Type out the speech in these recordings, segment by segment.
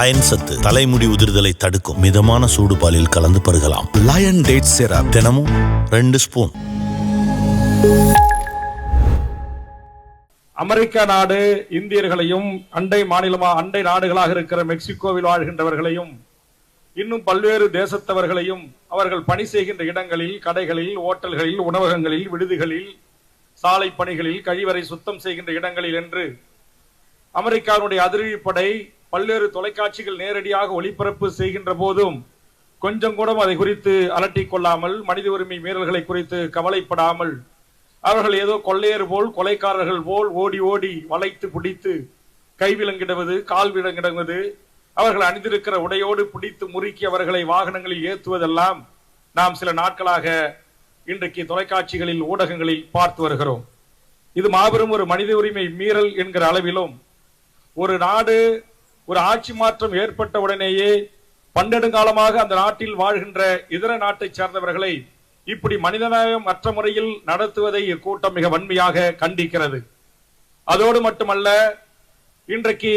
Iron சத்து தலைமுடி உதிர்தலை தடுக்கும் மிதமான சூடு பாலில் கலந்து பருகலாம். லயன் டேட் சிரப் தினமும் ரெண்டு ஸ்பூன். அமெரிக்க நாடு இந்தியர்களையும் அண்டை மாநிலமா அண்டை நாடுகளாக இருக்கிற மெக்சிகோவில் வாழ்கின்றவர்களையும் இன்னும் பல்வேறு தேசத்தவர்களையும் அவர்கள் பணி செய்கின்ற இடங்களில் கடைகளில் ஓட்டல்களில் உணவகங்களில் விடுதிகளில் சாலை பணிகளில் கழிவறை சுத்தம் செய்கின்ற இடங்களில் என்று அமெரிக்காவுடைய அதிரடிப்படை பல்வேறு தொலைக்காட்சிகள் நேரடியாக ஒளிபரப்பு செய்கின்ற போதும் கொஞ்சம் கூட அதை குறித்து அலட்டிக் கொள்ளாமல் மனித உரிமை மீறல்களை குறித்து கவலைப்படாமல் அவர்கள் ஏதோ கொள்ளையர் போல் கொலைக்காரர்கள் போல் ஓடி ஓடி வளைத்து பிடித்து கைவிலங்கிடுவது கால் விலங்கிடுவது அவர்கள் அணிந்திருக்கிற உடையோடு பிடித்து முறுக்கி அவர்களை வாகனங்களில் ஏற்றுவதெல்லாம் நாம் சில நாட்களாக இன்றைக்கு தொலைக்காட்சிகளில் ஊடகங்களில் பார்த்து வருகிறோம். இது மாபெரும் ஒரு மனித உரிமை மீறல் என்கிற அளவிலும் ஒரு நாடு ஒரு ஆட்சி மாற்றம் ஏற்பட்ட உடனேயே பன்னெடுங்காலமாக அந்த நாட்டில் வாழ்கின்ற இதர நாட்டைச் சேர்ந்தவர்களை இப்படி மனிதநாயகம் மற்ற முறையில் நடத்துவதை இக்கூட்டம் மிக வன்மையாக கண்டிக்கிறது. அதோடு மட்டுமல்ல இன்றைக்கு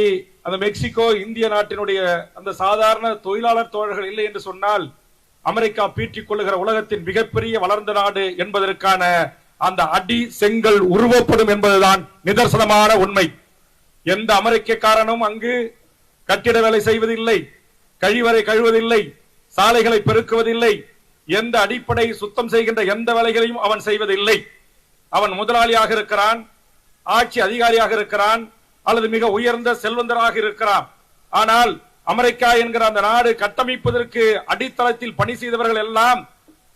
அந்த மெக்சிகோ இந்திய நாட்டினுடைய அந்த சாதாரண தொழிலாளர் தோழர்கள் இல்லை என்று சொன்னால் அமெரிக்கா பீற்றிக் கொள்ளுகிற உலகத்தின் மிகப்பெரிய வளர்ந்த நாடு என்பதற்கான அந்த அடி செங்கல் உருவப்படும் என்பதுதான் நிதர்சனமான உண்மை. எந்த அமெரிக்கக்காரனும் அங்கு கட்டிட வேலை செய்வதில்லை கழிவறை கழுவதில்லை சாலைகளை பெருக்குவதில்லை எந்த அடிப்படை சுத்தம் செய்கின்ற எந்த வேலைகளையும் அவன் செய்வதில்லை. அவன் முதலாளியாக இருக்கிறான் ஆட்சி அதிகாரியாக இருக்கிறான் அல்லது மிக உயர்ந்த செல்வந்தராக இருக்கிறான். ஆனால் அமெரிக்கா என்கிற அந்த நாடு கட்டமைப்பதற்கு அடித்தளத்தில் பணி செய்தவர்கள் எல்லாம்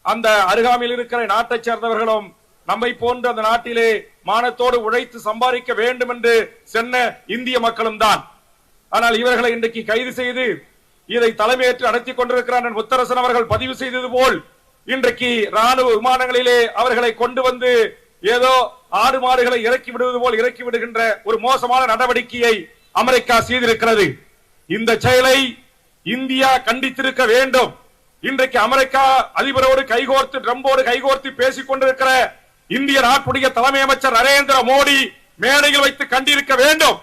அந்த அருகாமையில் இருக்கிற நாட்டை சேர்ந்தவர்களும் நம்மை போன்ற அந்த நாட்டிலே மானத்தோடு உழைத்து சம்பாதிக்க வேண்டும் என்று சென்ன இந்திய மக்களும் தான் ஆனால் இவர்களை இன்றைக்கு கைது செய்து இதை தலைமையேற்று நடத்தி கொண்டிருக்கிறார் முத்தரசன் அவர்கள் பதிவு செய்தது போல் இன்றைக்கு ராணுவ விமானங்களிலே அவர்களை கொண்டு வந்து ஏதோ ஆடு மாடுகளை இறக்கி விடுவது போல் இறக்கி விடுகின்ற ஒரு மோசமான நடவடிக்கையை அமெரிக்கா செய்திருக்கிறது. இந்த செயலை இந்தியா கண்டித்திருக்க வேண்டும். இன்றைக்கு அமெரிக்கா அதிபரோடு கைகோர்த்து ட்ரம்போடு கைகோர்த்து பேசிக் கொண்டிருக்கிற இந்திய நாட்டுடைய தலைமை அமைச்சர் நரேந்திர மோடி மேடையில் வைத்து கண்டிருக்க வேண்டும்.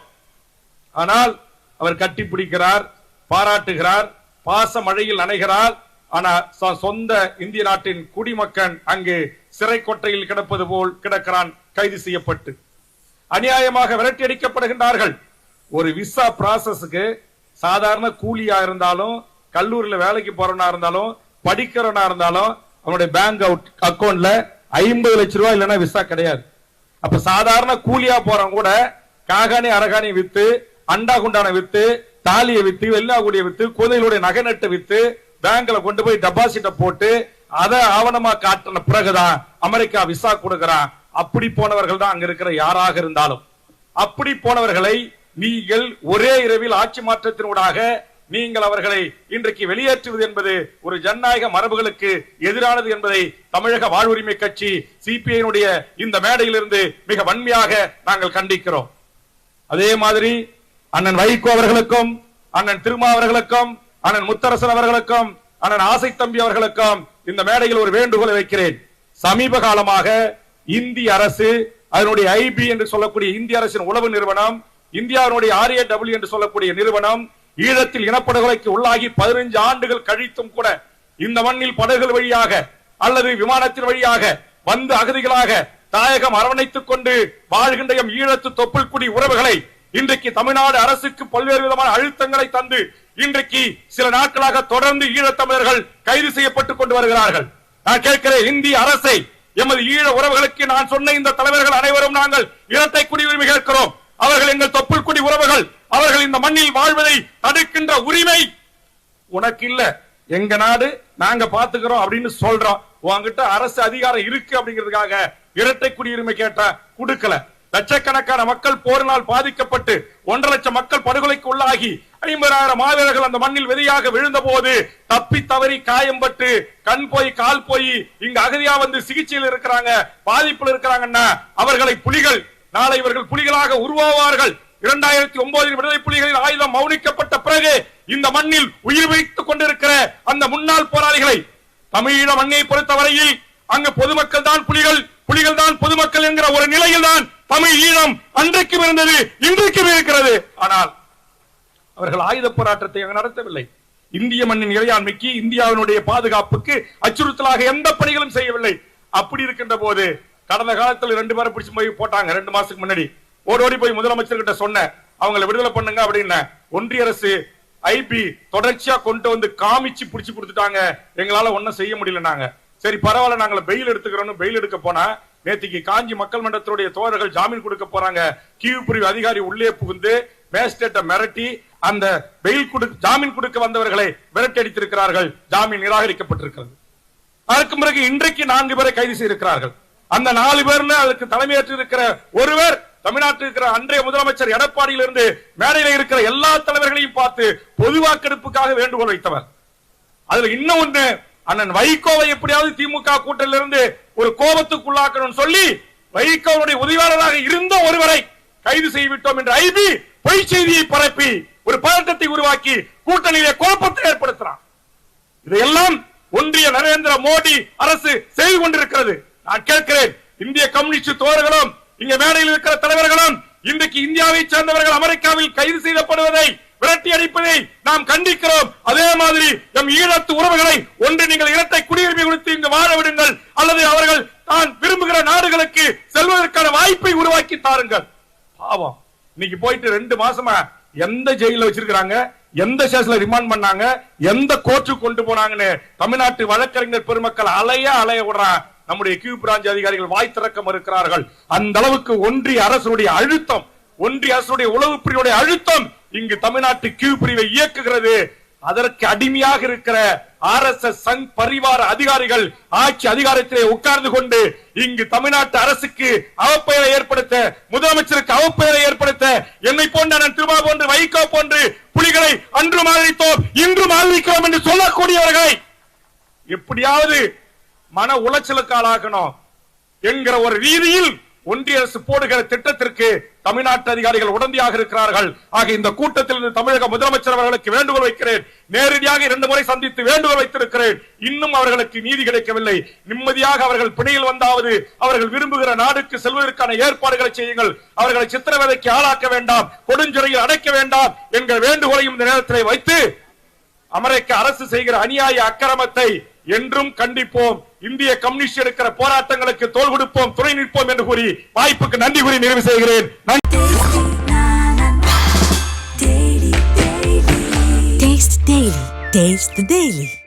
ஆனால் அவர் கட்டி பிடிக்கிறார் பாராட்டுகிறார் பாச மழையில் அணைகிறார் ஆனா சொ- சொந்த இந்திய நாட்டின் குடிமக்கன் அங்கு சிறை கொட்டையில் கிடப்பது போல் கிடக்கிறான் கைது செய்யப்பட்டு. அநியாயமாக விரட்டி அடிக்கப்படுகின்றார்கள். ஒரு விசா ப்ராசஸ்க்கு சாதாரண கூலியா இருந்தாலும் கல்லூரியில வேலைக்கு போறவனா இருந்தாலும் படிக்கிறவனா இருந்தாலும் அவனுடைய பேங்க் அக்கவுண்ட்ல ஐம்பது லட்ச ரூபாய் இல்லைன்னா விசா கிடையாது. அப்ப சாதாரண கூலியா போறவங்க கூட காகானி அரகானி வித்து அண்டா குண்டான வித்து தாலியை வித்து வெள்ளாகுடியை வித்து குதிரைகளுடைய நகை நட்டு வித்து பேங்க்ல கொண்டு போய் டெபாசிட்ட போட்டு அதை ஆவணமா காட்டின பிறகுதான் அமெரிக்கா விசா கொடுக்கிறான். அப்படி போனவர்கள் தான் அங்க இருக்கிற யாராக இருந்தாலும். அப்படி போனவர்களை நீங்கள் ஒரே இரவில் ஆட்சி மாற்றத்தினூடாக நீங்கள் அவர்களை இன்றைக்கு வெளியேற்றுவது என்பது ஒரு ஜனநாயக மரபுகளுக்கு எதிரானது என்பதை தமிழக வாழ்வுரிமை கட்சி சிபிஐனுடைய இந்த மேடையிலிருந்து மிக வன்மையாக நாங்கள் கண்டிக்கிறோம். அதே மாதிரி அண்ணன் வைகோ அவர்களுக்கும் அண்ணன் திருமா அவர்களுக்கும் அண்ணன் முத்தரசன் அவர்களுக்கும் அண்ணன் ஆசை தம்பி அவர்களுக்கும் இந்த மேடையில் ஒரு வேண்டுகோளை வைக்கிறேன். சமீப காலமாக இந்திய அரசு அதனுடைய ஐபி என்று சொல்லக்கூடிய இந்திய அரசின் உளவு நிறுவனம் இந்தியாவினுடைய ஆர்ஏ டபிள்யூ என்று சொல்லக்கூடிய நிறுவனம் ஈழத்தில் இனப்படுகொலைக்கு உள்ளாகி பதினைஞ்சு ஆண்டுகள் கழித்தும் கூட இந்த மண்ணில் படகுகள் வழியாக அல்லது விமானத்தின் வழியாக வந்து அகதிகளாக தாயகம் அரவணைத்துக் கொண்டு வாழ்கின்ற ஈழத்து தொப்புள் குடி உறவுகளை இன்றைக்கு தமிழ்நாடு அரசுக்கு பல்வேறு விதமான அழுத்தங்களை தந்து இன்றைக்கு சில நாட்களாக தொடர்ந்து ஈழத்தமிழர்கள் கைது செய்யப்பட்டுக் கொண்டு வருகிறார்கள். நான் கேட்கிறேன் இந்திய அரசை எமது ஈழ உறவுகளுக்கு நான் சொன்ன இந்த தலைவர்கள் அனைவரும் நாங்கள் இனத்தை குடியுரிமை கேட்கிறோம். அவர்கள் எங்கள் தொப்புள் குடி உறவுகள் அவர்கள் இந்த மண்ணில் வாழ்வதை தடுக்கின்ற உரிமை உனக்கு இல்ல. எங்க நாடு நாங்க பாத்துக்கிறோம் அப்படின்னு சொல்றோம் உங்ககிட்ட அரசு அதிகாரம் இருக்கு அப்படிங்கிறதுக்காக இரட்டை குடியுரிமை கேட்ட கொடுக்கல. லட்சக்கணக்கான மக்கள் போரினால் பாதிக்கப்பட்டு ஒன்றரை லட்சம் மக்கள் படுகொலைக்கு உள்ளாகி ஐம்பதாயிரம் மாவீரர்கள் அந்த மண்ணில் வெறியாக விழுந்த போது தப்பி தவறி காயம்பட்டு கண் போய் கால் போய் இங்க அகதியா வந்து சிகிச்சையில் இருக்கிறாங்க பாதிப்பில் இருக்கிறாங்கன்னா அவர்களை புலிகள் நாளை இவர்கள் புலிகளாக உருவாவார்கள். இரண்டாயிரத்தி ஒன்பதில் விடுதலை புலிகளின் ஆயுதம் மௌனிக்கப்பட்ட பிறகு இந்த மண்ணில் உயிர் வைத்துக் கொண்டிருக்கிற அந்த முன்னாள் போராளிகளை தமிழீழ மண்ணை பொறுத்தவரையில் அங்கு பொதுமக்கள் தான் புலிகள் புலிகள் தான் பொதுமக்கள் என்கிற ஒரு நிலையில் தான் தமிழ் ஈழம் அன்றைக்கும் இருந்தது இன்றைக்கும் இருக்கிறது. ஆனால் அவர்கள் ஆயுத போராட்டத்தை அங்கு நடத்தவில்லை. இந்திய மண்ணின் இறையாண்மைக்கு இந்தியாவினுடைய பாதுகாப்புக்கு அச்சுறுத்தலாக எந்த பணிகளும் செய்யவில்லை. அப்படி இருக்கின்ற போது கடந்த காலத்தில் ரெண்டு பேரை பிடிச்சு போய் போட்டாங்க ரெண்டு மாசத்துக்கு முன்னாடி. ஓடி ஓடி போய் முதலமைச்சர் கிட்ட சொன்னேன் அவங்களை விடுதலை பண்ணுங்க அப்படின்னு. ஒன்றிய அரசு ஐபி தொடர்ச்சியா கொண்டு வந்து காமிச்சு பிடிச்சு கொடுத்துட்டாங்க. எங்களால ஒண்ணும் செய்ய முடியலனாங்க சரி பரவாயில்ல நாங்கள பெயில் எடுத்துக்கிறோம்னு பெயில் எடுக்க போனா நேற்றுக்கு காஞ்சி மக்கள் மன்றத்தினுடைய தோழர்கள் ஜாமீன் கொடுக்க போறாங்க. கீவு பிரிவு அதிகாரி உள்ளே புகுந்து மேஜிஸ்ட்ரேட்டை மிரட்டி அந்த பெயில் கொடு ஜாமீன் கொடுக்க வந்தவர்களை விரட்டடித்திருக்கிறார்கள் ஜாமீன் நிராகரிக்கப்பட்டிருக்கிறது. அதற்கு பிறகு இன்றைக்கு நான்கு பேரை கைது செய்திருக்கிறார்கள். அந்த நாலு பேர்ல அதுக்கு தலைமையேற்று இருக்கிற ஒருவர் தமிழ்நாட்டில் இருக்கிற அன்றைய முதலமைச்சர் எடப்பாடியிலிருந்து மேடையில் இருக்கிற எல்லா தலைவர்களையும் பார்த்து பொது வாக்கெடுப்புக்காக வேண்டுகோள் வைத்தவர். அதுல இன்னும் ஒண்ணு அண்ணன் வைகோவை எப்படியாவது திமுக கூட்டத்திலிருந்து ஒரு கோபத்துக்குள்ளாக்கணும்னு சொல்லி வைகோவுடைய உதவியாளராக இருந்த ஒருவரை கைது செய்துவிட்டோம் என்ற ஐபி பொய் செய்தியை பரப்பி ஒரு பதட்டத்தை உருவாக்கி கூட்டணியிலே குழப்பத்தை ஏற்படுத்துறான். இதையெல்லாம் ஒன்றிய நரேந்திர மோடி அரசு செய்து கொண்டிருக்கிறது. நான் கேட்கிறேன் இந்திய கம்யூனிஸ்ட் தோழர்களும் இங்க மேடையில் இருக்கிற தலைவர்களும் இன்றைக்கு இந்தியாவை சேர்ந்தவர்கள் அமெரிக்காவில் கைது செய்யப்படுவதை விரட்டி அடிப்பதை நாம் கண்டிக்கிறோம். அதே மாதிரி நம் ஈழத்து உறவுகளை ஒன்று நீங்கள் இரட்டை குடியுரிமை கொடுத்து இங்கு வாழ விடுங்கள். அல்லது அவர்கள் தான் விரும்புகிற நாடுகளுக்கு செல்வதற்கான வாய்ப்பை உருவாக்கி தாருங்கள். பாவம். இன்னைக்கு போயிட்டு ரெண்டு மாசமா எந்த ஜெயில வச்சிருக்கிறாங்க? எந்த ஸ்டேஷன்ல ரிமாண்ட் பண்ணாங்க? எந்த கோர்ட்டுக்கு கொண்டு போனாங்கன்னு தமிழ்நாட்டு வழக்கறிஞர் பெருமக்கள் அலைய அலைய விடுறான். நம்முடைய கியூ பிராஞ்ச் அதிகாரிகள் வாய் திறக்க மறுக்கிறார்கள். அந்த அளவுக்கு ஒன்றிய அரசுடைய அழுத்தம் ஒன்றிய அரசுடைய உளவு பிரிவுடைய அழுத்தம் இங்கு தமிழ்நாட்டு கீழ் பிரிவை இயக்குகிறது. அதற்கு அடிமையாக இருக்கிற ஆர் எஸ் எஸ் சங் பரிவார அதிகாரிகள் ஆட்சி அதிகாரத்திலே உட்கார்ந்து கொண்டு இங்கு தமிழ்நாட்டு அரசுக்கு அவப்பெயரை ஏற்படுத்த முதலமைச்சருக்கு அவப்பெயரை ஏற்படுத்த என்னை போன்ற நான் திருமா போன்று வைகோ போன்று புலிகளை அன்றும் ஆதரித்தோம் இன்றும் ஆதரிக்கிறோம் என்று சொல்லக்கூடியவர்களை. எப்படியாவது மன உளைச்சலுக்கு ஆளாகணும் என்கிற ஒரு ரீதியில் ஒன்றிய அரசு போடுகிற திட்டத்திற்கு தமிழ்நாட்டு அதிகாரிகள் உடந்தையாக இருக்கிறார்கள். ஆக இந்த கூட்டத்தில் இருந்து தமிழக முதலமைச்சர் அவர்களுக்கு வேண்டுகோள் வைக்கிறேன். நேரடியாக இரண்டு முறை சந்தித்து வேண்டுகோள் வைத்திருக்கிறேன். இன்னும் அவர்களுக்கு நீதி கிடைக்கவில்லை. நிம்மதியாக அவர்கள் பிணையில் வந்தாவது அவர்கள் விரும்புகிற நாடுக்கு செல்வதற்கான ஏற்பாடுகளை செய்யுங்கள். அவர்களை சித்திரவதைக்கு ஆளாக்க வேண்டாம். கொடுஞ்சிறையில் அடைக்க வேண்டாம் என்கிற வேண்டுகோளையும் இந்த நேரத்தில் வைத்து அமெரிக்க அரசு செய்கிற அநியாய அக்கிரமத்தை என்றும் கண்டிப்போம் இந்திய கம்யூனிஸ்ட் எடுக்கிற போராட்டங்களுக்கு தோல் கொடுப்போம் துணை நிற்போம் என்று கூறி வாய்ப்புக்கு நன்றி கூறி நிறைவு செய்கிறேன் நன்றி. Taste the Daily.